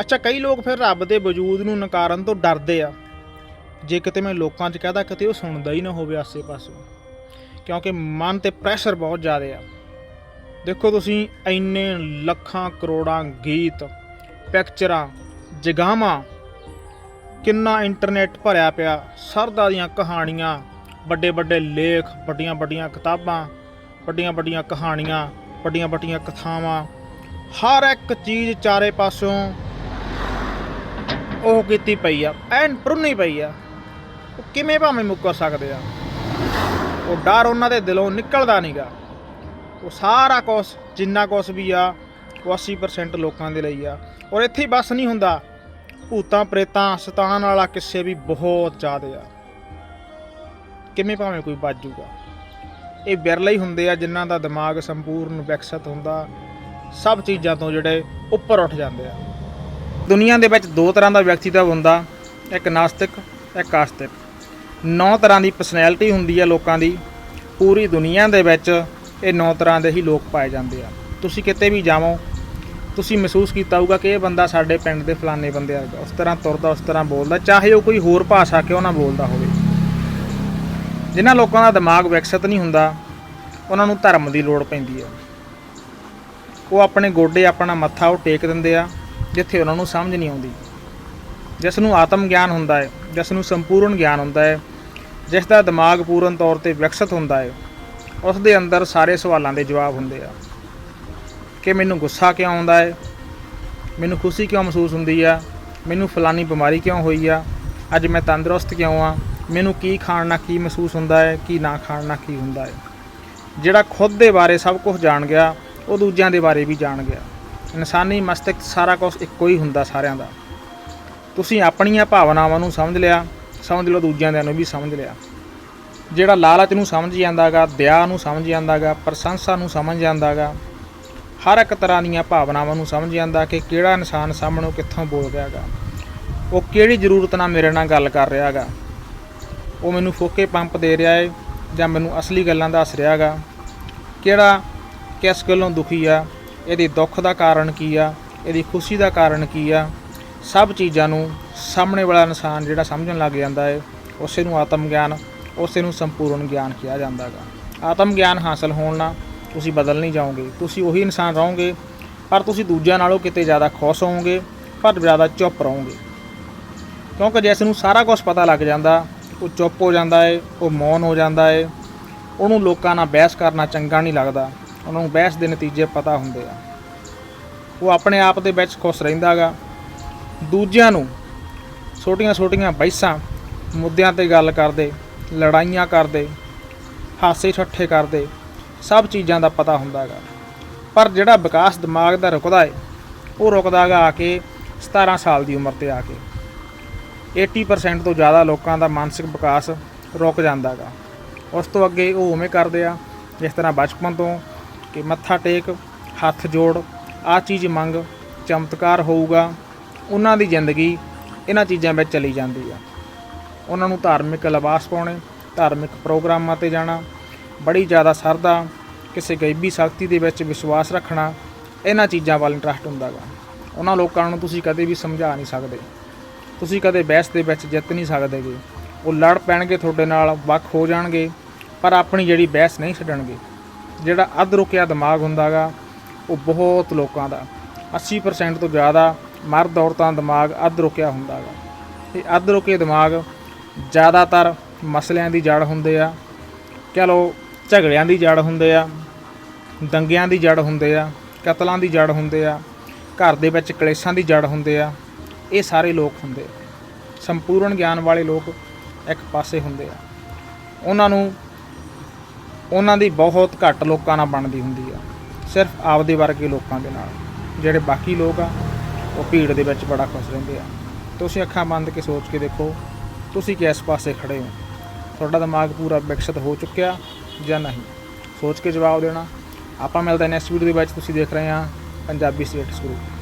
ਅੱਛਾ, ਕਈ ਲੋਕ ਫਿਰ ਰੱਬ ਦੇ ਵਜੂਦ ਨੂੰ ਨਕਾਰਨ ਤੋਂ ਡਰਦੇ ਆ। ਜੇ ਕਿਤੇ ਮੈਂ ਲੋਕਾਂ 'ਚ ਕਹਦਾ, ਕਿਤੇ ਉਹ ਸੁਣਦਾ ਹੀ ਨਾ ਹੋਵੇ ਆਸੇ-ਪਾਸੇ ਕਿਉਂਕਿ ਮਨ ਤੇ ਪ੍ਰੈਸ਼ਰ ਬਹੁਤ ਜ਼ਿਆਦਾ ਆ। ਦੇਖੋ ਤੁਸੀਂ ਇੰਨੇ ਲੱਖਾਂ ਕਰੋੜਾਂ ਗੀਤ ਪਿਕਚਰਾਂ ਜਗਾਵਾਂ ਕਿੰਨਾ ਇੰਟਰਨੈਟ ਭਰਿਆ ਪਿਆ, ਸਰਦਾ ਦੀਆਂ ਕਹਾਣੀਆਂ ਵੱਡੇ ਵੱਡੇ ਲੇਖ ਵੱਡੀਆਂ ਵੱਡੀਆਂ ਕਿਤਾਬਾਂ ਵੱਡੀਆਂ ਵੱਡੀਆਂ ਕਹਾਣੀਆਂ ਵੱਡੀਆਂ ਵੱਡੀਆਂ ਕਥਾਵਾਂ, ਹਰ ਇੱਕ ਚੀਜ਼ ਚਾਰੇ ਪਾਸਿਓਂ ਉਹ ਕੀਤੀ ਪਈ ਆ, ਐਨ ਪ੍ਰੁੰਨੀ ਪਈ ਆ। ਉਹ ਕਿਵੇਂ ਭਾਵੇਂ ਮੁੱਕਰ ਸਕਦੇ ਆ। ਉਹ ਡਰ ਉਹਨਾਂ ਦੇ ਦਿਲੋਂ ਨਿਕਲਦਾ ਨਹੀਂਗਾ ਉਹ ਸਾਰਾ ਕੁਛ, ਜਿੰਨਾ ਕੁਛ ਵੀ ਆ, ਉਹ 80% ਲੋਕਾਂ ਦੇ ਲਈ ਆ। ਔਰ ਇੱਥੇ ਹੀ ਬਸ ਨਹੀਂ ਹੁੰਦਾ, ਭੂਤਾਂ, ਪ੍ਰੇਤਾਂ, ਸਤਾਨ ਵਾਲਾ ਕਿਸੇ ਵੀ ਬਹੁਤ ਜ਼ਿਆਦਾ ਆ। ਕਿਵੇਂ ਭਾਵੇਂ ਕੋਈ ਬਚ ਇਹ ਬਿਰਲੇ ਹੀ ਹੁੰਦੇ ਆ ਜਿਨ੍ਹਾਂ ਦਾ ਦਿਮਾਗ ਸੰਪੂਰਨ ਵਿਕਸਿਤ ਹੁੰਦਾ। ਸਭ ਚੀਜ਼ਾਂ ਤੋਂ ਜਿਹੜੇ ਉੱਪਰ ਉੱਠ ਜਾਂਦੇ ਆ। ਦੁਨੀਆ ਦੇ ਵਿੱਚ ਦੋ ਤਰ੍ਹਾਂ ਦਾ ਵਿਅਕਤੀਤਵ ਹੁੰਦਾ, ਇੱਕ ਨਾਸਤਿਕ, ਇੱਕ ਆਸਤਿਕ। ਨੌ ਤਰ੍ਹਾਂ ਦੀ ਪਰਸਨੈਲਿਟੀ ਹੁੰਦੀ ਹੈ ਲੋਕਾਂ ਦੀ। ਪੂਰੀ ਦੁਨੀਆ ਦੇ ਵਿੱਚ ਇਹ ਨੌ ਤਰ੍ਹਾਂ ਦੇ ਹੀ ਲੋਕ ਪਾਏ ਜਾਂਦੇ ਆ। ਤੁਸੀਂ ਕਿਤੇ ਵੀ ਜਾਵੋ, ਤੁਸੀਂ ਮਹਿਸੂਸ ਕੀਤਾ ਹੋਊਗਾ ਕਿ ਇਹ ਬੰਦਾ ਸਾਡੇ ਪਿੰਡ ਦੇ ਫਲਾਣੇ ਬੰਦੇ ਵਰਗਾ ਉਸ ਤਰ੍ਹਾਂ ਤੁਰਦਾ, ਉਸ ਤਰ੍ਹਾਂ ਬੋਲਦਾ, ਚਾਹੇ ਉਹ ਕੋਈ ਹੋਰ ਭਾਸ਼ਾ ਕਿਉਂ ਨਾ ਬੋਲਦਾ ਹੋਵੇ। ਜਿਨ੍ਹਾਂ ਲੋਕਾਂ ਦਾ ਦਿਮਾਗ ਵਿਕਸਿਤ ਨਹੀਂ ਹੁੰਦਾ, ਉਹਨਾਂ ਨੂੰ ਧਰਮ ਦੀ ਲੋੜ ਪੈਂਦੀ ਹੈ ਉਹ ਆਪਣੇ ਗੋਡੇ ਆਪਣਾ ਮੱਥਾ ਉਹ ਟੇਕ ਦਿੰਦੇ ਆ ਜਿੱਥੇ ਉਹਨਾਂ ਨੂੰ ਸਮਝ ਨਹੀਂ ਆਉਂਦੀ। ਜਿਸ ਨੂੰ ਆਤਮ ਗਿਆਨ ਹੁੰਦਾ ਹੈ, ਜਿਸ ਨੂੰ ਸੰਪੂਰਨ ਗਿਆਨ ਹੁੰਦਾ ਹੈ, ਜਿਸ ਦਾ ਦਿਮਾਗ ਪੂਰਨ ਤੌਰ ਤੇ ਵਿਕਸਿਤ ਹੁੰਦਾ ਹੈ, ਉਸ ਦੇ ਅੰਦਰ ਸਾਰੇ ਸਵਾਲਾਂ ਦੇ ਜਵਾਬ ਹੁੰਦੇ ਆ। ਕਿ ਮੈਨੂੰ ਗੁੱਸਾ ਕਿਉਂ ਆਉਂਦਾ ਹੈ? ਮੈਨੂੰ ਖੁਸ਼ੀ ਕਿਉਂ ਮਹਿਸੂਸ ਹੁੰਦੀ ਆ? ਮੈਨੂੰ ਫਲਾਨੀ ਬਿਮਾਰੀ ਕਿਉਂ ਹੋਈ ਆ? ਅੱਜ ਮੈਂ ਤੰਦਰੁਸਤ ਕਿਉਂ ਆ? ਮੈਨੂੰ ਕੀ ਖਾਣ ਨਾਲ ਕੀ ਮਹਿਸੂਸ ਹੁੰਦਾ ਹੈ, ਕੀ ਨਾ ਖਾਣ ਨਾਲ ਕੀ ਹੁੰਦਾ ਹੈ? ਜਿਹੜਾ ਖੁਦ ਦੇ ਬਾਰੇ ਸਭ ਕੁਝ ਜਾਣ ਗਿਆ, ਉਹ ਦੂਜਿਆਂ ਦੇ ਬਾਰੇ ਵੀ ਜਾਣ ਗਿਆ। ਇਨਸਾਨੀ ਮਸਤਕ ਸਾਰਾ ਕੁਝ ਇੱਕੋ ਹੀ ਹੁੰਦਾ ਸਾਰਿਆਂ ਦਾ। ਤੁਸੀਂ ਆਪਣੀਆਂ ਭਾਵਨਾਵਾਂ ਨੂੰ ਸਮਝ ਲਿਆ, ਸਮਝ ਲਓ ਦੂਜਿਆਂ ਦੇ ਨੂੰ ਵੀ ਸਮਝ ਲਿਆ। ਜਿਹੜਾ ਲਾਲਚ ਨੂੰ ਸਮਝ ਜਾਂਦਾਗਾ, ਦਇਆ ਨੂੰ ਸਮਝ ਜਾਂਦਾਗਾ, ਪ੍ਰਸ਼ੰਸਾ ਨੂੰ ਸਮਝ ਜਾਂਦਾਗਾ, ਹਰ ਇੱਕ ਤਰ੍ਹਾਂ ਦੀਆਂ ਭਾਵਨਾਵਾਂ ਨੂੰ ਸਮਝ ਜਾਂਦਾ ਕਿ ਕਿਹੜਾ ਇਨਸਾਨ ਸਾਹਮਣੇ ਕਿੱਥੋਂ ਬੋਲ ਰਿਹਾਗਾ। ਉਹ ਕਿਹੜੀ ਜ਼ਰੂਰਤ ਨਾਲ ਮੇਰੇ ਨਾਲ ਗੱਲ ਕਰ ਰਿਹਾਗਾ। ਉਹ ਮੈਨੂੰ ਫੋਕੇ ਪੰਪ ਦੇ ਰਿਹਾ ਏ ਜਾਂ ਮੈਨੂੰ ਅਸਲੀ ਗੱਲਾਂ ਦੱਸ ਰਿਹਾਗਾ। ਕਿਹੜਾ ਕਿਸ ਗੱਲੋਂ ਦੁਖੀ ਆ ਇਹਦੇ ਦੁੱਖ ਦਾ ਕਾਰਨ ਕੀ ਆ? ਇਹਦੀ ਖੁਸ਼ੀ ਦਾ ਕਾਰਨ ਕੀ ਆ? ਸਭ ਚੀਜ਼ਾਂ ਨੂੰ ਸਾਹਮਣੇ ਵਾਲਾ ਇਨਸਾਨ ਜਿਹੜਾ ਸਮਝਣ ਲੱਗ ਜਾਂਦਾ ਹੈ ਉਸੇ ਨੂੰ ਆਤਮ ਗਿਆਨ, ਉਸੇ ਨੂੰ ਸੰਪੂਰਨ ਗਿਆਨ ਕਿਹਾ ਜਾਂਦਾ ਹੈਗਾ। ਆਤਮ ਗਿਆਨ ਹਾਸਲ ਹੋਣ ਨਾਲ ਤੁਸੀਂ ਬਦਲ ਨਹੀਂ ਜਾਓਗੇ। ਤੁਸੀਂ ਉਹੀ ਇਨਸਾਨ ਰਹੋਗੇ, ਪਰ ਤੁਸੀਂ ਦੂਜਿਆਂ ਨਾਲੋਂ ਕਿਤੇ ਜ਼ਿਆਦਾ ਖੁਸ਼ ਹੋਵੋਗੇ, ਪਰ ਜ਼ਿਆਦਾ ਚੁੱਪ ਰਹੋਗੇ। ਕਿਉਂਕਿ ਜਿਸ ਨੂੰ ਸਾਰਾ ਕੁਝ ਪਤਾ ਲੱਗ ਜਾਂਦਾ, ਉਹ ਚੁੱਪ ਹੋ ਜਾਂਦਾ ਹੈ ਉਹ ਮੌਨ ਹੋ ਜਾਂਦਾ ਹੈ ਉਹਨੂੰ ਲੋਕਾਂ ਨਾਲ ਬਹਿਸ ਕਰਨਾ ਚੰਗਾ ਨਹੀਂ ਲੱਗਦਾ। ਉਹਨਾਂ ਨੂੰ ਬਹਿਸ ਦੇ ਨਤੀਜੇ ਪਤਾ ਹੁੰਦੇ ਆ। ਉਹ ਆਪਣੇ ਆਪ ਦੇ ਵਿੱਚ ਖੁਸ਼ ਰਹਿੰਦਾਗਾ ਦੂਜਿਆਂ ਨੂੰ ਛੋਟੀਆਂ-ਛੋਟੀਆਂ ਬਹਿਸਾਂ, ਮੁੱਦਿਆਂ ਤੇ ਗੱਲ ਕਰਦੇ, ਲੜਾਈਆਂ ਕਰਦੇ, ਹਾਸੇ ਠੱਠੇ ਕਰਦੇ, ਸਭ ਚੀਜ਼ਾਂ ਦਾ ਪਤਾ ਹੁੰਦਾਗਾ ਪਰ ਜਿਹੜਾ ਵਿਕਾਸ ਦਿਮਾਗ ਦਾ ਰੁਕਦਾ ਏ, ਉਹ ਰੁਕਦਾਗਾ ਆ ਕੇ 17 ਸਾਲ ਦੀ ਉਮਰ ਤੇ ਆ ਕੇ। 80% ਤੋਂ ਜ਼ਿਆਦਾ ਲੋਕਾਂ ਦਾ ਮਾਨਸਿਕ ਵਿਕਾਸ ਰੁਕ ਜਾਂਦਾਗਾ ਉਸ ਤੋਂ ਅੱਗੇ ਉਹ ਉਵੇਂ ਕਰਦੇ ਆ, ਜਿਸ ਤਰ੍ਹਾਂ ਬਚਪਨ ਤੋਂ ਕਿ ਮੱਥਾ ਟੇਕ, ਹੱਥ ਜੋੜ ਆ ਚੀਜ਼ ਮੰਗ, ਚਮਤਕਾਰ ਹੋਊਗਾ। ਉਹਨਾਂ ਦੀ ਜ਼ਿੰਦਗੀ ਇਹਨਾਂ ਚੀਜ਼ਾਂ ਵਿੱਚ ਚਲੀ ਜਾਂਦੀ ਆ। ਉਹਨਾਂ ਨੂੰ ਧਾਰਮਿਕ ਲਿਬਾਸ ਪਾਉਣੇ, ਧਾਰਮਿਕ ਪ੍ਰੋਗਰਾਮਾਂ ਤੇ ਜਾਣਾ, ਬੜੀ ਜ਼ਿਆਦਾ ਸਰਦਾ ਕਿਸੇ ਗੈਬੀ ਸ਼ਕਤੀ ਦੇ ਵਿੱਚ ਵਿਸ਼ਵਾਸ ਰੱਖਣਾ, ਇਹਨਾਂ ਚੀਜ਼ਾਂ ਵੱਲ ਇੰਟਰਸਟ ਹੁੰਦਾਗਾ ਉਹਨਾਂ ਲੋਕਾਂ ਨੂੰ ਤੁਸੀਂ ਕਦੇ ਵੀ ਸਮਝਾ ਨਹੀਂ ਸਕਦੇ। ਤੁਸੀਂ ਕਦੇ ਬਹਿਸ ਦੇ ਵਿੱਚ ਜਿੱਤ ਨਹੀਂ ਸਕਦੇਗੇ। ਉਹ ਲੜ ਪੈਣਗੇ ਤੁਹਾਡੇ ਨਾਲ, ਵੱਖ ਹੋ ਜਾਣਗੇ, ਪਰ ਆਪਣੀ ਜਿਹੜੀ ਬਹਿਸ ਨਹੀਂ ਛੱਡਣਗੇ। ਜਿਹੜਾ ਅੱਧ ਰੁਕਿਆ ਦਿਮਾਗ ਹੁੰਦਾਗਾ, ਉਹ ਬਹੁਤ ਲੋਕਾਂ ਦਾ। 80% ਤੋਂ ਜ਼ਿਆਦਾ ਮਰਦ ਔਰਤਾਂ ਦਾ ਦਿਮਾਗ ਅੱਧ ਰੁਕਿਆ ਹੁੰਦਾਗਾ। ਇਹ ਅੱਧ ਰੁਕੇ ਦਿਮਾਗ ਜ਼ਿਆਦਾਤਰ ਮਸਲਿਆਂ ਦੀ ਜੜ ਹੁੰਦੇ ਆ। ਕਹ ਲਓ, ਝਗੜਿਆਂ ਦੀ ਜੜ ਹੁੰਦੇ ਆ, ਦੰਗਿਆਂ ਦੀ ਜੜ ਹੁੰਦੇ ਆ, ਕਤਲਾਂ ਦੀ ਜੜ ਹੁੰਦੇ ਆ, ਘਰ ਦੇ ਵਿੱਚ ਕਲੇਸ਼ਾਂ ਦੀ ਜੜ ਹੁੰਦੇ ਆ, ਇਹ ਸਾਰੇ ਲੋਕ ਹੁੰਦੇ ਸੰਪੂਰਨ ਗਿਆਨ ਵਾਲੇ ਲੋਕ ਇੱਕ ਪਾਸੇ ਹੁੰਦੇ ਆ। ਉਹਨਾਂ ਨੂੰ ਉਹਨਾਂ ਦੀ ਬਹੁਤ ਘੱਟ ਲੋਕਾਂ ਨਾਲ ਬਣਦੀ ਹੁੰਦੀ ਆ। ਸਿਰਫ ਆਪਦੇ ਵਰਗੇ ਲੋਕਾਂ ਦੇ ਨਾਲ। ਜਿਹੜੇ ਬਾਕੀ ਲੋਕ ਆ, ਉਹ ਭੀੜ ਦੇ ਵਿੱਚ ਬੜਾ ਖੁਸ਼ ਰਹਿੰਦੇ ਆ। ਤੁਸੀਂ ਅੱਖਾਂ ਬੰਦ ਕੇ ਸੋਚ ਕੇ ਦੇਖੋ, ਤੁਸੀਂ ਕਿਸ ਪਾਸੇ ਖੜੇ ਹੋ? ਤੁਹਾਡਾ ਦਿਮਾਗ ਪੂਰਾ ਵਿਕਸਿਤ ਹੋ ਚੁੱਕਿਆ ਜਾਂ ਨਹੀਂ? ਸੋਚ ਕੇ ਜਵਾਬ ਦੇਣਾ। ਆਪਾਂ ਮਿਲਦੇ ਹਾਂ ਨੈਕਸਟ ਵੀਡੀਓ ਦੇ ਵਿੱਚ। ਤੁਸੀਂ ਦੇਖ ਰਹੇ ਹਾਂ ਪੰਜਾਬੀ ਸਟੇਟਸ ਗਰੁੱਪ